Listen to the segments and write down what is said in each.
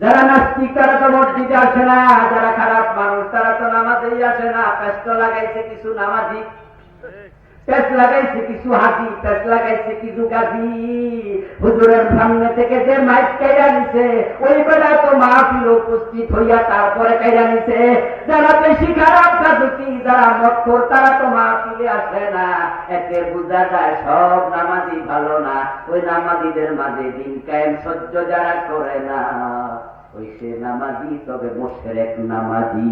যারা নাস্তিক, তারা তো মসজিদে আসে না। যারা খারাপ মানুষ, তারা তো নামাজেই আসে না। পেস্ট লাগাইছে কিছু নামাজি। পেস লাগাইছে কিছু হাজি পেস লাগাইছে কিছু গাজি হুজুরের সামনে থেকে যে মাইক কাইরা নিছে, ওই বেলা তো মাহফিল উপস্থিত হইয়া তারপরে কাইরা নিছে। যারা বেশি খারাপ কাজুকি যারা মক্ষর তারা তো মাহফিলে আসে না। এতে বোঝা যায় সব নামাজি ভালো না। ওই নামাজিদের মাঝে দিন কায়েম সহ্য যারা করে না। ওই সে নামাজি তবে মোশের এক নামাজি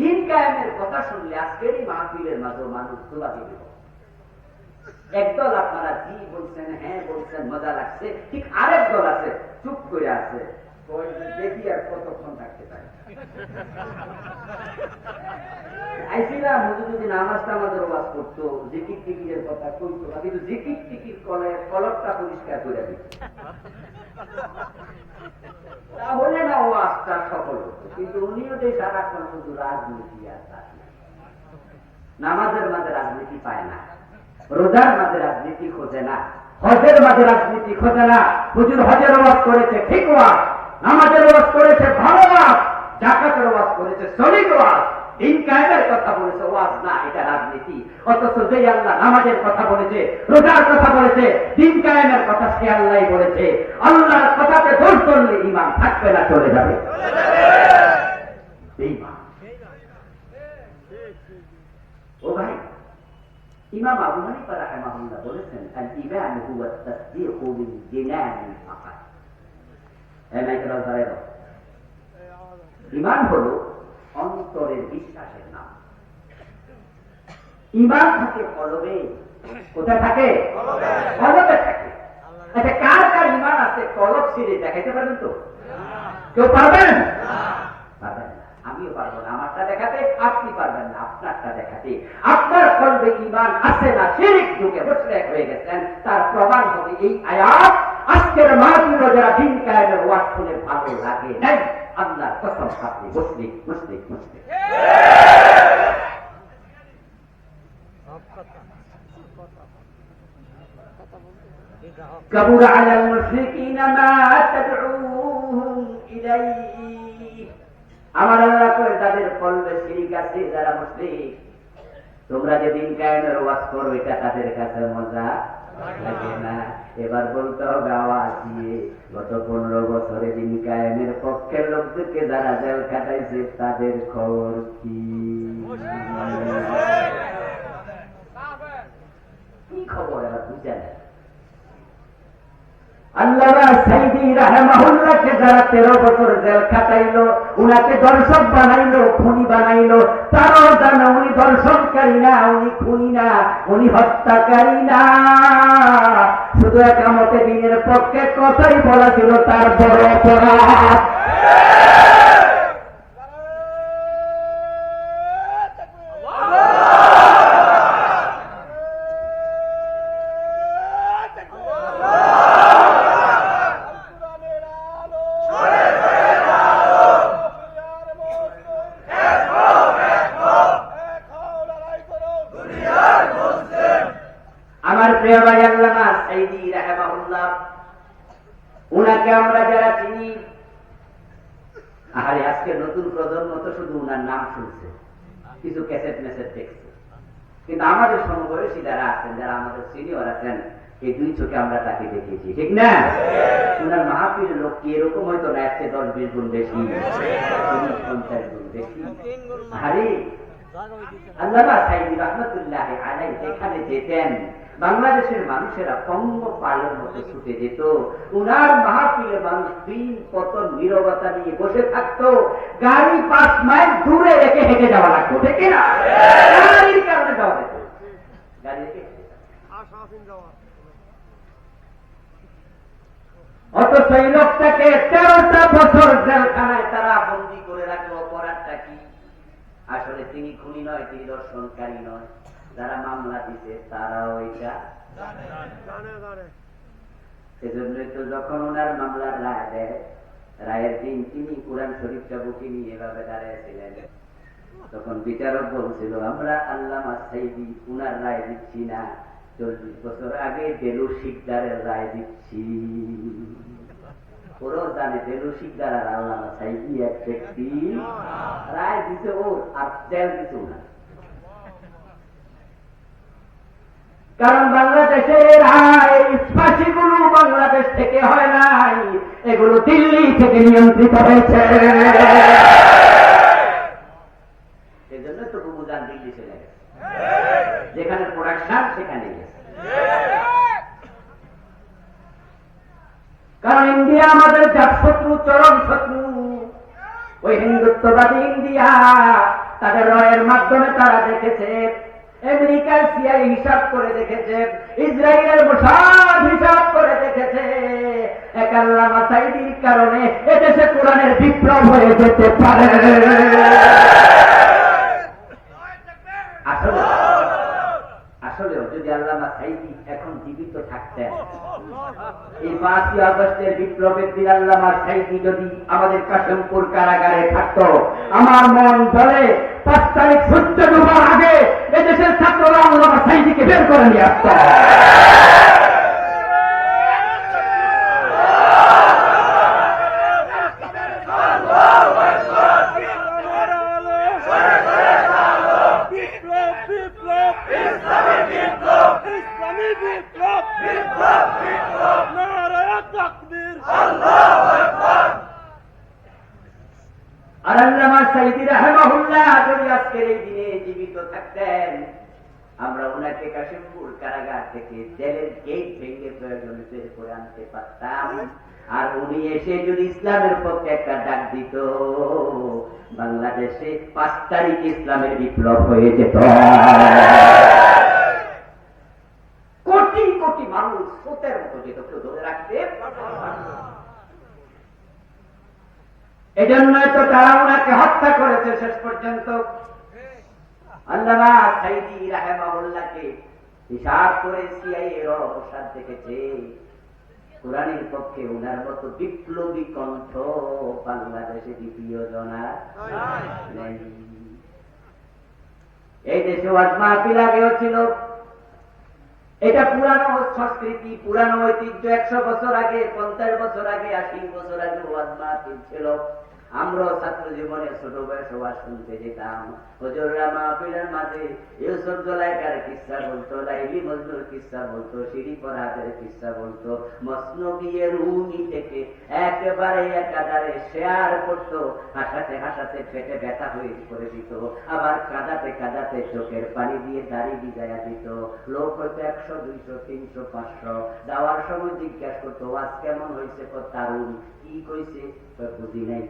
দিন কায়েমের কথা শুনলে আজকের এই মাহফিলের মাঝে মানুষ তোলা দিবে। একদল আপনারা জি বলছেন হ্যাঁ বলছেন, মজা লাগছে, ঠিক আরেক দল আছে, চুপ করে আছে। দেখি আর কতক্ষণ থাকতে পারে। কলে কলকটা পরিষ্কার করে দিত তাহলে না হতো কিন্তু উনিও সারাক্ষণ শুধু রাজনীতি নামাজের মাঝে রাজনীতি পায় না। রোজার মাঝে রাজনীতি খোঁজে না। হজের মাঝে রাজনীতি খোঁজে না। হুজুর হজের ওয়াজ করেছে, ঠিক ওয়াজ। নামাজের ওয়াজ করেছে, ভালো করেছে সলিড ওয়াজ, দিন কায়েমের কথা বলেছে, ওয়াজ না, এটা রাজনীতি। অথচ যে আল্লাহ নামাজের কথা বলেছে, রোজার কথা বলেছে, দিন কায়েমের কথা সে আল্লাহ বলেছে। আল্লাহর কথাতে দোষ করলে ইমান থাকবে না, চলে যাবে। ও ভাই, ইমাম আবু হানিফা রাহিমাহুল্লাহ বলেছেন আল ঈমান হুয়া তাসদীকু বিল জিনানি ফাকাত। এই মাইকেল ইমান হলো অন্তরের বিশ্বাসের নাম। ইমান থাকে কলবে। কোথায় থাকে? কলবে। থাকে। আচ্ছা কার কার ইমান আছে? কলব সিঁড়ে দেখাইতে পারবেন তো? কেউ পারবেন? পারবেন আমিও পারব না। আমারটা দেখাতে আপনি পারবেন না আপনারটা দেখাতে। আপনার কলবে ইমান আছে না? শিরিক যুগে মুশরিক হয়ে গেছেন। তার প্রমাণ হবে এই আয়াত। আজকের মাহফিল যারা দিন কায়েমের ওয়াজ শুনে ভালো লাগে নাই। আল্লাহর কসম আপনি মুশরিক মুশরিক মুশরিক كبر على المشركين ما تدعوهم إليه আমার আল্লাহ করে তাদের কলবে শিরিক আছে যারা মুসলিম তোমরা যে দিন কায়েমের ওয়াজ করো এটা তাদের কাছে মজা লাগে না। এবার বলতে হবে আওয়াজ দিয়ে গত পনেরো বছরে দিন কায়েমের পক্ষের লোকদেরকে যারা জেল কাটাইছে তাদের খবর কি? কি খবর? উনাকে দর্শক উনি উনি না, উনি শুধু একামতে দিনের পক্ষে কথাই বলা ছিল, তার বড় অপরাধ আমার প্রিয় ভাই আল্লামা সাইদি রাহমাহুল্লাহ উনাকে আমরা যারা চিনি আরে আজকে নতুন প্রজন্ম তো শুধু উনার নাম শুনছে কিছু ক্যাসেট মেসেট দেখছে কিন্তু আমাদের সমবয়সী যারা আছেন যারা আমাদের সিনিয়র আছেন এই দুই চোখে আমরা দেখেছি ঠিক না? উনার মাহফিল লোক কি? এরকম হয়তো না, একশো দশ বিশ গুণ বেশি পঞ্চাশ গুণ বেশি। আরে যেখানে যেতেন, বাংলাদেশের মানুষেরা পঙ্গ পালের মতো ছুটে যেত। উনার মাহফিলে মানুষ দিন কত নিরবতা নিয়ে বসে থাকতো। গাড়ি পাঁচ মাইল দূরে রেখে হেঁটে যাওয়া লাগতো, ঠিক না? গাড়ির কারণে যাওয়া যেত গাড়ি রেখে হেঁটে যাওয়া। অথচ এই লোকটাকে তেরোটা বছর জেলখানায় তারা বন্দি করে রাখল, অপরাধটা কি? আসলে তিনি খুনি নয়, তিনি দর্শনকারী নয়। যারা মামলা দিছে, তারাও এটা সেজন্যই তো যখন ওনার মামলার রায় দেয়, রায়ের দিন তিনি কোরআন শরীফটা বুকে নিয়ে এভাবে দাঁড়িয়েছিলেন তখন বিচারক বলছিল, আমরা আল্লাহ সাইদি, উনার রায় দিচ্ছি না। চল্লিশ বছর আগে দেলু শিকদারের রায় দিচ্ছি। ওরাও জানে শিকদার আর আল্লাহ সাইদি এক ব্যক্তি? রায় ওর আর দিতে না। কারণ বাংলাদেশের রায় ফাঁসিগুলো বাংলাদেশ থেকে হয় নাই। এগুলো দিল্লি থেকে নিয়ন্ত্রিত হয়েছে এই জন্য তো বুবুদান দিল্লি চলে গেছে যেখানে প্রোডাকশন সেখানে গেছে কারণ ইন্ডিয়া আমাদের জাত শত্রু চরম শত্রু হিন্দুত্ববাদী ইন্ডিয়া, তাদের রয়ের মাধ্যমে তারা দেখেছে। আমেরিকার সিআই হিসাব করে দেখেছে, ইসরায়েলের মোসাদ হিসাব করে দেখেছে। এক আল্লামা সাইদির কারণে এদেশে কোরআনের বিপ্লব হয়ে যেতে পারে আসলে আসলেও যদি আল্লামা কারাগারে থাকতো? আমার মন ধরে পাঁচ তারিখ সূর্য ডুবার আগে এদেশের ছাত্ররা আল্লামা সাইদিকে বের করে নিয়ে আসত বিপ্লব বিপ্লব ইসলামী বিপ্লব ইসলামী বিপ্লব বিপ্লব বিপ্লব নারায় তাকবীর আর আল্লামা সাইদি রাহমাহুল্লাহ যদি আজকের এই দিনে জীবিত থাকতেন আমরা ওনাকে কাশিমপুর কারাগার থেকে জেলের গেট ভেঙে প্রয়োজনে বের করে আনতে পারতাম। আর উনি এসে যদি ইসলামের পক্ষে একটা ডাক দিত, বাংলাদেশে পাঁচ তারিখ ইসলামের বিপ্লব হয়ে যেত। কোটি কোটি মানুষ স্রোতের মতো যেত, কেউ ধরে রাখতে এজন্যই তো তারা ওনাকে হত্যা করেছে শেষ পর্যন্ত। সাইদি হিসাব করে অবসাদ দেখেছে। কোরআনের পক্ষে ওনার মতো বিপ্লবী কণ্ঠ বাংলাদেশে দ্বিতীয় জনা এই দেশে ওয়াজ মাহফিল আগেও ছিল। এটা পুরানো সংস্কৃতি, পুরানো ঐতিহ্য, একশো বছর আগে, পঞ্চাশ বছর আগে, আশি বছর আগে ছিল। আমরাও ছাত্র জীবনে ছোট বয়সে ওয়াজ শুনতে যেতাম। হজররা মাহফিলের মাঝে ইউসুফ জলাইকার কিস্সা বলতো, লাইলি মজনুর কিস্সা বলতো, সিঁড়ি পরাদের কিস্সা বলতো। মসনবিয়ে রুমি থেকে একেবারে একাধারে শেয়ার করতো, হাসাতে হাসাতে পেটে ব্যথা হয়ে করে দিত আবার কাঁদাতে কাঁদাতে চোখের পানি দিয়ে দাড়ি ভিজাইয়া দিত। লোক হয়তো একশো, দুইশো, তিনশো, পাঁচশো। যাওয়ার সময় জিজ্ঞাসা করতো আজ কেমন হয়েছে কো, তারুণ? কি কইছে? কই বুঝি নাই।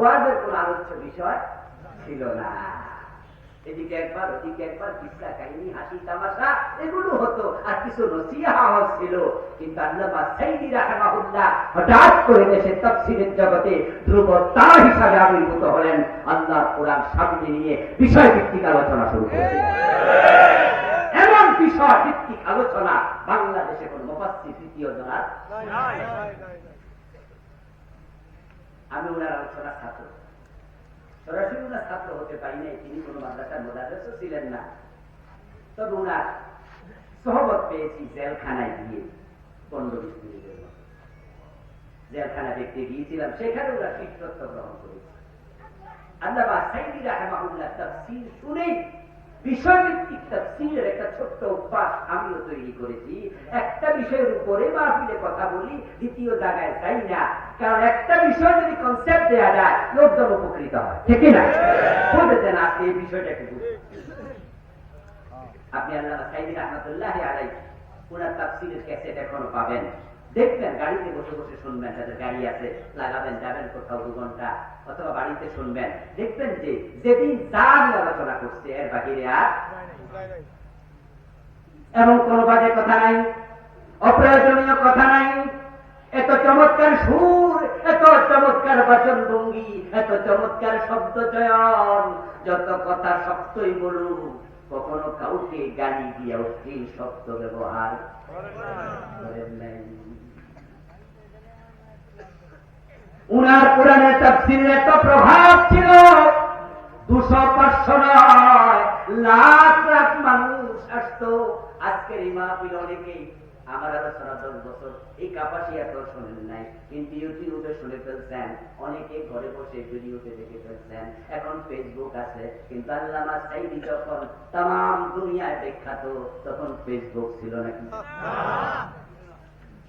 ওয়াজের কোন আলোচ্য বিষয় ছিল না। এদিকে একবার, ওদিকে একবার কাহিনী, হাসি, তামাশা, এগুলো হতো, আর কিছু নসিহা ছিল। কিন্তু হঠাৎ করে দেশে তাফসীরের জগতে হিসাবে আবির্ভূত হলেন। আল্লাহর কোরআন সামনে নিয়ে বিষয় ভিত্তিক আলোচনা শুরু করেছিলেন। এমন বিষয় ভিত্তিক আলোচনা বাংলাদেশে কোন মুফাসসির, তৃতীয় জনার আমি ওনার আলোচনা ছাত্র। সরাসরি ওনার ছাত্র হতে পারি নাই, তিনি কোন মাদ্রাসার মোদারেসও ছিলেন না। তবে ওনার সহবত পেয়েছি জেলখানায় গিয়ে পনেরো বিশ মিনিটের মতো। জেলখানা দেখতে গিয়েছিলাম, সেখানে ওরা শিক্ষত্ব গ্রহণ করেছে। আল্লাহ সাইদি রাহমাহুল্লাহ তাফসীর শুনেই বিষয়ভিত্তিক তাফসীরের একটা ছোট্ট অভ্যাস আমিও তৈরি করেছি। একটা বিষয়ের উপরে মাহফিলে কথা বলি, দ্বিতীয় জায়গায় যাই না। কারণ একটা বিষয় যদি কনসেপ্ট দেওয়া যায় লোকজন উপকৃত হয়। ঠিক না বুঝেছেন আজকে এই বিষয়টাকে আপনি আল্লাহ আলাই ওনার ক্যাসেট এখনও পাবেন। দেখবেন গাড়িতে বসে বসে শুনবেন তাদের গাড়ি আছে লাগাবেন যাবেন কোথাও দু ঘণ্টা অথবা বাড়িতে শুনবেন। দেখবেন যে যেদিন যা আলোচনা করছে এর বাহিরে আর এমন কোন বাজে কথা নাই অপ্রয়োজনীয় কথা নাই। এত চমৎকার সুর, এত চমৎকার বাচন ভঙ্গি, এত চমৎকার শব্দ চয়ন, যত কথা শক্তই বলুন, কখনো কাউকে গালি দিয়ে অশ্লীল শব্দ ব্যবহার করেন নাই। উনার কোরআনের তাফসিরের এত প্রভাব ছিল, দুশো পাঁচশো নয়, লাখ লাখ মানুষ আসতো। আজকের এই মাহফিল অনেকেই আমার আলোচনা দশ বছর এই কাপাসিয়া তো শোনেন নাই। কিন্তু ইউটিউবে শুনে ফেলছেন অনেকে ঘরে বসে ভিডিওতে দেখে ফেলছেন। এখন ফেসবুক আছে কিন্তু আল্লামা সাইদি যখন তাম দুনিয়ায় বিখ্যাত তখন ফেসবুক ছিল নাকি?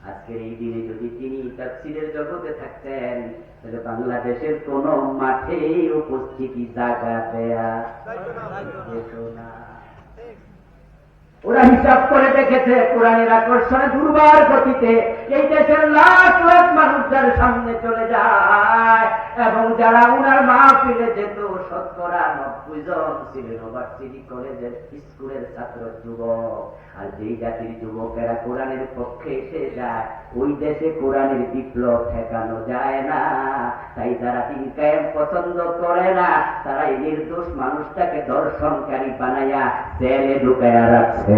আজকের এই দিনে যদি তিনি তাফসিরের জগতে থাকতেন তাহলে বাংলাদেশের কোন মাঠে উপস্থিতি জায়গা দেয়া। না। ওরা হিসাব করে দেখেছে, কোরআনের আকর্ষণে দুর্বার গতিতে এই দেশের লাখ লাখ মানুষ যার সামনে চলে যায়। এবং যারা উনার মা ফিরে যেত শতকরা নব্বই জন ছিলেন ওভার্সিটি কলেজের স্কুলের ছাত্র যুবক। আর যেই জাতির যুবকেরা কোরআনের পক্ষে এসে যায়, ওই দেশে কোরআনের বিপ্লব ঠেকানো যায় না। তাই যারা দিন কায়েম পছন্দ করে না তারা এই নির্দোষ মানুষটাকে দর্শনকারী বানাইয়া জেলে ঢুকাইয়া রাখছে।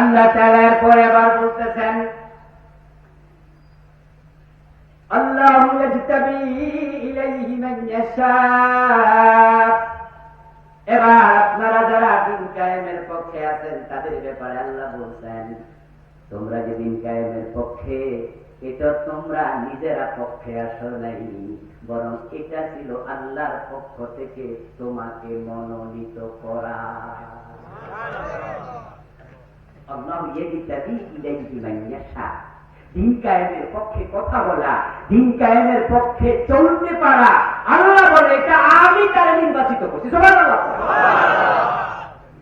আল্লাহ তাআলা পরে আবার বলতেছেন, আল্লাহ এবার আপনারা যারা দিন কায়েমের পক্ষে আছেন, তাদের ব্যাপারে আল্লাহ বলছেন, তোমরা যে দিন কায়েমের পক্ষে, এটা তোমরা নিজেরা পক্ষে আসো নাই, বরং এটা ছিল আল্লাহর পক্ষ থেকে তোমাকে মনোনীত করা। আল্লাহ দিন কায়েমের পক্ষে কথা বলা, দিন কায়েমের পক্ষে চলতে পারা, আল্লাহ বলে এটা আমি তারা নির্বাচিত করছি। সুবহানাল্লাহ।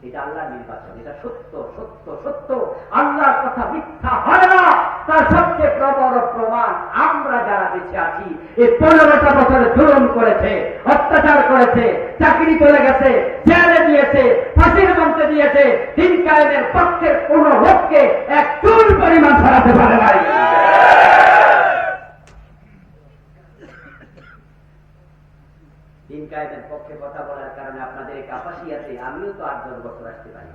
এটা আল্লাহ নির্বাচন, এটা সত্য সত্য সত্য। আল্লাহর কথা মিথ্যা হয় না। তার সবচেয়ে প্রবল প্রমাণ আমরা যারা বেঁচে আছি, এই পনেরোটা বছরে জুলুম করেছে, অত্যাচার করেছে, চাকরি চলে গেছে দিয়েছে মঞ্চে দিয়েছে, দিন কায়েমের পক্ষের কোন লোককে এক চুল পরিমাণ ছড়াতে পারে নাই। পক্ষে কথা বলার কারণে আপনাদের কাপাসিয়াতে আমিও তো আট দশ বছর আসতে পারি।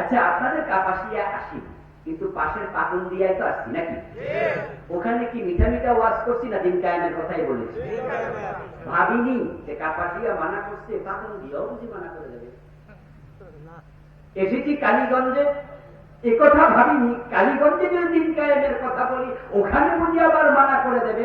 আচ্ছা আপনাদের কাপাসিয়া আসি, কিন্তু পাশের পাকুন দিয়াই তো আসছি নাকি? ওখানে কি মিঠা মিঠা ওয়াজ করছি না দিন কায়েমের কথাই বলেছি? ভাবিনি যে কাপাসিয়া মানা করছে পাকুন দিয়াও বুঝি মানা করে দেবে। এসেছি কালীগঞ্জে। একথা ভাবিনি, কালীগঞ্জে যদি দিন কায়েমের কথা বলি, ওখানে বুঝি আবার মানা করে দেবে।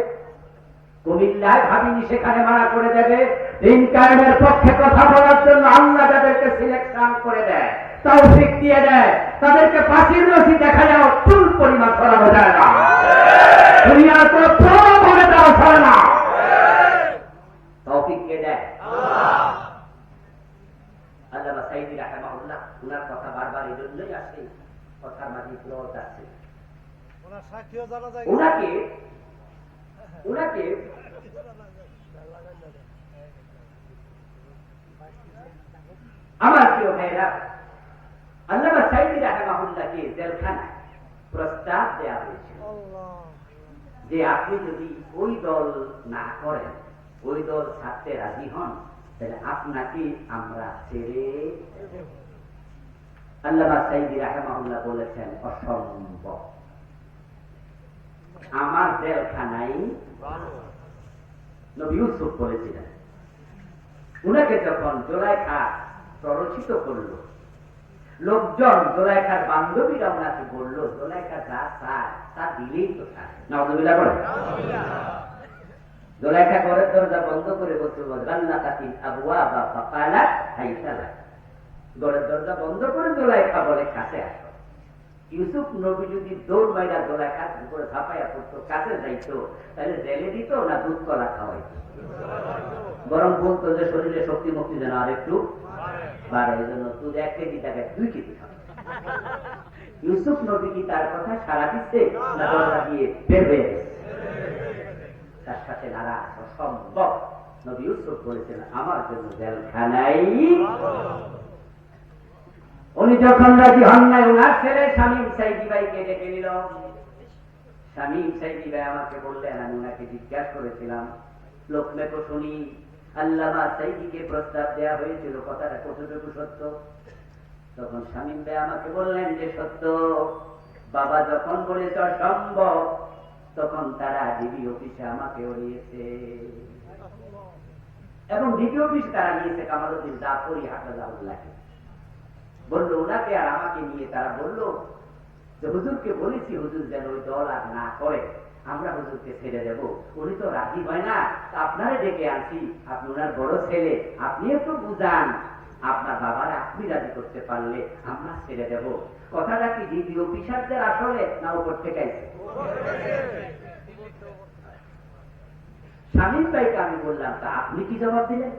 কুমিল্লায় ভাবিনি সেখানে মানা করে দেবে। দিন কায়েমের পক্ষে কথা বলার জন্য আল্লাহ তাদেরকে সিলেকশন করে দেয়, তৌফিক দিয়ে দেয়, তাদেরকে ফাঁসির রশি দেখা যাও, চুল পরিমাণ ছড়ানো যায় না। দুনিয়ার কোন প্রভাব তাও ছড়ে না। তৌফিক কে দেয়? আল্লাহ সাইদি রাহেমাহুল্লাহ উনার কথা বারবার এই জন্যই আসে কথার মাঝে যায়। উনাকে উনাকে আমার প্রিয় ভাইরা আল্লামা সাইদি রাহেমাহুল্লাহকে জেলখানায় প্রস্তাব দেওয়া হয়েছিল। যে আপনি যদি ওই দল না করেন ওই দল ছাড়তে রাজি হন তাহলে আপনাকে আমরা ছেড়ে সাইদি রাহেমাহুল্লাহ বলেছেন অসম্ভব আমার নবী ইউসুফ বলেছিলেন উনাকে যখন জোলাইখা প্ররোচিত করল লোকজন জোলাইখার বান্ধবীরা ওনাকে বলল জোলাইখা যা চায় তা দিলেই তো নজবিল্লা বলে জোলাইখা ঘরের দরজা বন্ধ করে বলতে রান্না কাতি আবুয়া বা ফাকালা, হাইসালা। ঘরের দরজা বন্ধ করে জোলাইখা বলে, কাছে আসো। ইউসুফ নবী যদি দৌড় মাইরা জোলাইখার উপরে ঝাঁপাইয়া পড়তো, কাছে যাইতো, তাহলে জেলে দিত না দুধ কলা খাওয়াইতো? বরং বলতো যে, শরীরে শক্তি মুক্তি যেন আর একটু বাড়ে। এই জন্য দুধ এক কেজি টাকা দুই কেজি খাবে ইউসুফ নবী কি তার কথা সারা দিচ্ছে, না দরজা দিয়ে বের হয়ে গেছে? তার সাথে নারাজ অসম্ভব। নবী ইউসুফ বলেছেন আমার জন্য জেলখানাই উনি যখন রাজি হন নাই উনার ছেলে শামীম সাইদি ভাইকে ডেকে নিল। শামীম সাইদি ভাই আমাকে বললেন আমি উনাকে জিজ্ঞাসা করেছিলাম লোকমে তো শুনি আল্লামা সাইদিকে প্রস্তাব দেওয়া হয়েছিল কথাটা কতটুকু সত্য? তখন শামীম ভাই আমাকে বললেন যে সত্য। বাবা যখন বলেছ সম্ভব তখন তারা ডিবি অফিসে আমাকে নিয়েছে এবং ডিবি অফিসে তারা নিয়েছে কামালুদ্দিন জাফরি হাফেজাউল্লাহকে বলল ওনাকে আর আমাকে নিয়ে তারা বলল যে, হুজুরকে বলেছি হুজুর যেন ওই দল আর না করে, আমরা হুজুরকে ছেড়ে দেব। উনি তো রাজি হয় না। আপনারে ডেকে আনছি। আপনি ওনার বড় ছেলে। আপনি একটু বুঝান। আপনার বাবার আপনি রাজি করতে পারলে আমরা ছেড়ে দেব। কথাটা কি ডিবি অফিসারদের আসলে না উপর থেকে? স্বামীর ভাইকে আমি বললাম, তা আপনি কি জবাব দিলেন?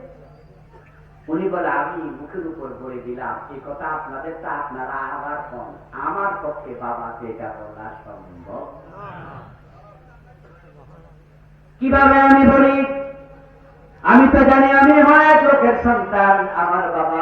উনি বলে, আমি মুখের উপর বলে দিলাম এই কথা আপনাদের, তা আপনারা আবার কম আমার পক্ষে বাবাকে এটা বলা সম্ভব। কীভাবে আমি বলি? আমি তো জানি আমি অনেক লোকের সন্তান, আমার বাবা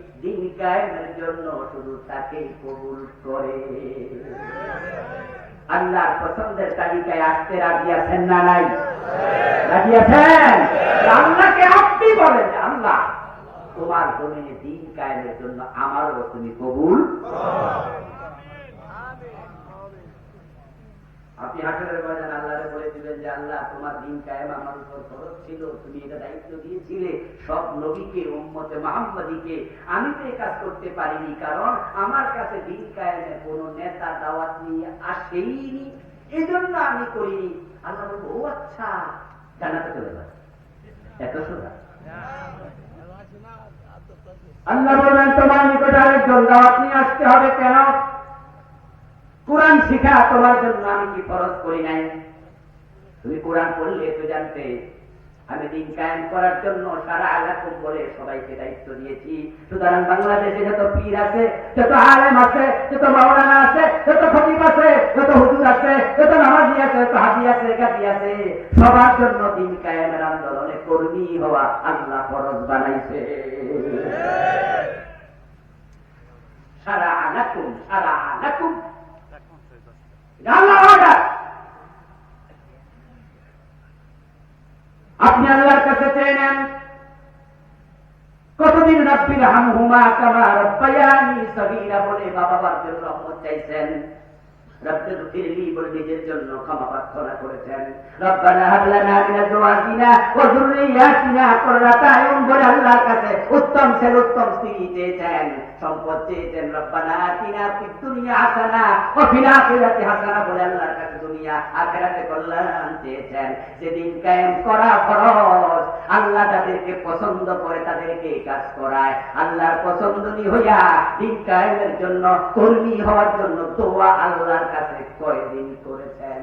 দিন কায়েমের জন্য শুধু তাকে কবুল করে। আল্লাহর পছন্দের তালিকায় আসতে রাজি আছেন না নাই? রাজি আছেন? আল্লাহকে আপনি বলেন আল্লাহ, তোমার জমিনে দিন কায়েমের জন্য আমারও তুমি কবুল আপনি হাসরের ময়দান আল্লাহরে বলে দিবেন যে, আল্লাহ, তোমার দিন কায়েম আমার উপর খরচ ছিল। তুমি এটা দায়িত্ব দিয়েছিলে। সব নবীকে, উম্মতে মাহমদিকে আমি তো এই কাজ করতে পারিনি। কারণ আমার কাছে দিন কায়েমের কোন নেতা, দাওয়াত নিয়ে আসেইনি। এই জন্য আমি করিনি। আল্লাহ বলব ও আচ্ছা জানাতে চলে যাবে এত সোজা আল্লাহ বলবেন তোমার নিকটে আরেকজন দাওয়াত নিয়ে আসতে হবে কেন? কোরআন শিখা তোমার জন্য আমি কি ফরজ করি নাই? তুমি কোরআন পড়লে তো জানতে আমি দিন কায়েম করার জন্য সারা আলাকুম বলে সবাইকে দায়িত্ব দিয়েছি। সুতরাং বাংলাদেশে যত পীর আছে যত আলেম আছে যত মাওলানা আছে যত খতিব আছে যত হুজুর আছে যত নামাজি আছে যত হাজি আছে গাজি আছে সবার জন্য দিন কায়েমের আন্দোলনে কর্মী হওয়া আল্লাহ ফরজ বানাইছে। সারা আলাকুম সারা আলাকুম। আপনি আল্লাহর কাছে চেয়ে নেন। কতদিন রব্বির হামহুমা কামা রব্বায়ানি সগীরা বলে বাবা বাবার রহমত চাইছেন? রব্বির ফিরলি বলে নিজের জন্য ক্ষমা প্রার্থনা করেছেন। রব্বানা হাবলানা মিন আজওয়াজিনা ওয়া যুররিয়াতিনা কুররাতা আয়ুন বলে আল্লাহর কাছে উত্তম ছেলে উত্তম স্ত্রী চেয়েছেন। সম্পদ চেয়েছেন। রব্বানা আতিনা ফিদ দুনিয়া হাসানা ওয়া ফিল আখিরাতি হাসানা বলে আল্লাহর কাছে দুনিয়া আখিরাতে কল্যাণ চেয়েছেন। যেদিন কায়েম করা ফরজ আল্লাহ তাদেরকে পছন্দ করে তাদেরকে এই কাজ করায়। আল্লাহর পছন্দনী হইয়া দিন কায়েমের জন্য, কর্মী হওয়ার জন্য দোয়া আল্লাহর কাছে কয়দিন করেছেন?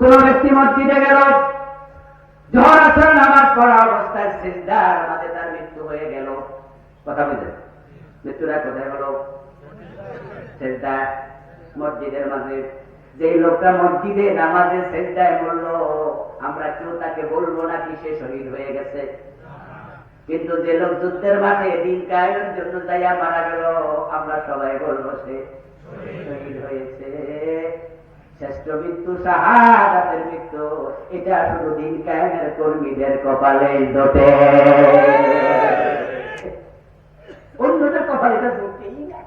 কোন ব্যক্তি মসজিদে গেল, ঝড় আসর নামাজ পড়া অবস্থায় সিদ্ধার মাঝে তার মৃত্যু হয়ে গেল। কথা বুঝে মৃত্যুটা কোথায় হলো? সেজদা মসজিদের মাঝে। যে লোকটা মসজিদে নামাজে সেজদায় বলল, আমরা কেউ তাকে বলব না কি সে শহীদ হয়ে গেছে। কিন্তু যে লোক যুদ্ধের মাঠে দিন কায়েমের জন্য যাইয়া মারা গেল, আমরা সবাই বলব সে শহীদ হয়েছে। শ্রেষ্ঠ মৃত্যু শাহাদাতের মৃত্যু, এটা শুধু দিন কায়েমের কর্মীদের কপালে জোটে। অন্যদের কপালে এটা জোটেই না।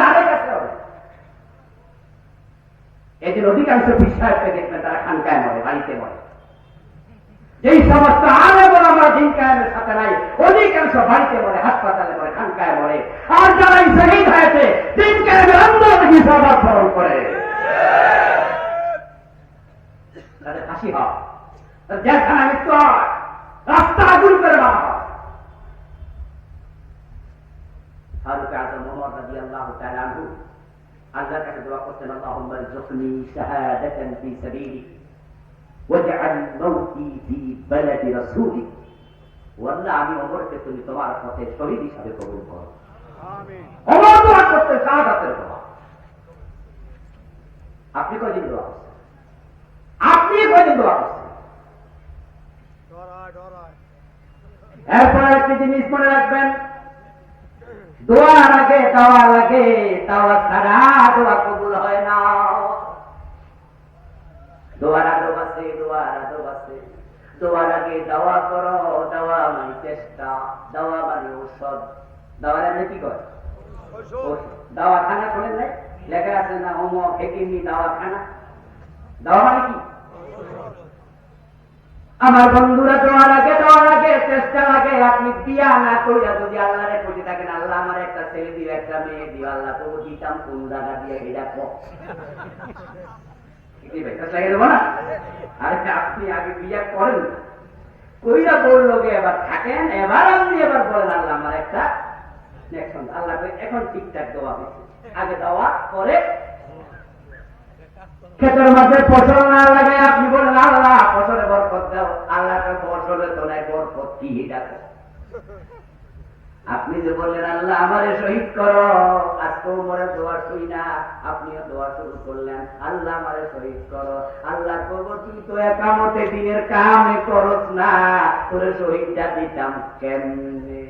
ধারে কাছে হবে। জন্য অধিকাংশ বিশ্বাসকে দেখবেন তারা খানকায় মরে, বাড়িতে মরে। যেই সমস্ত আলে বড় আমরা দিন কায়েমের সাথে নাই, অধিকাংশ বাড়িতে মরে, হাসপাতালে মরে, খানকায় মরে। আর যারা এই শহীদ হয়েছে, দিন কায়েমের আন্দোলন হিসাব স্মরণ করে। তাদের ফাঁসি হয় জেলখানা মৃত্যু হয় রাস্তা আগুন করে দেওয়া হয় ফারুক আজম ওমর রাদিয়াল্লাহু তাআলা আনহু আল্লাহর কাছে দোয়া করতেন শাহাদাতান ফি সাবিলিক ওয়াজআল মাউতি ফি বালাদি রাসূলিক ও আল্লাহ আমি ওমরকে তুমি তোমার পথে শহীদ হিসাবে কবুল করো। আমিন। অমর দোয়া করতে শাহাদাতের দোয়া আপনি কয়দিন দোয়া করছেন? আপনি কয়দিন দোয়া করছেন? এরপর একটি জিনিস মনে রাখবেন। দোয়া লাগে দাওয়া লাগে দাওয়া ছাড়া দোয়া কবুল হয় না। দোয়ার আগে দাওয়া করো দাওয়া মানে চেষ্টা দাওয়া মানে ঔষধ। দাওয়ার আগে কি করে ঔষধ। দাওয়াখানা খোলেন নাই লেখা আছে না হোম হেকিমি দাওয়াখানা। দাওয়া মানে কি? আমার বন্ধুরা তোমার আগে দেওয়ার আগে চেষ্টা লাগে আপনি দিয়া না কইরা যদি আল্লাহরে কইতে থাকেন আল্লাহ আমার একটা ছেলে দিও একটা মেয়ে দিও আল্লাহ তবু দিতাম কোন জায়গা দিয়ে এটা কো কি ভাই লাগে দেবো না? আরে আপনি আগে বিয়া করেন কইরা বলল গে এবার থাকেন, এবার আপনি এবার বলেন, আল্লাহ আমার একটা এখন আল্লাহ এখন ঠিকঠাক দেওয়া হয়েছে। আগে দেওয়া, পরে ক্ষেতের মধ্যে ফসল না লাগে আপনি বলেন, আল্লাহ, ফসলে বরকত দাও। আল্লাহ ফসলে তো নাই বরকত, কি ডাকো আপনি যে বললেন, আল্লাহ আমারে শহীদ করো। আজকে মরে দোয়া শুই না, আপনিও দোয়া শুরু করলেন, আল্লাহ আমারে শহীদ করো। আল্লাহ করব তুই তো একামতে দিনের কামে করস না করে শহীদটা দিতাম কেমনে?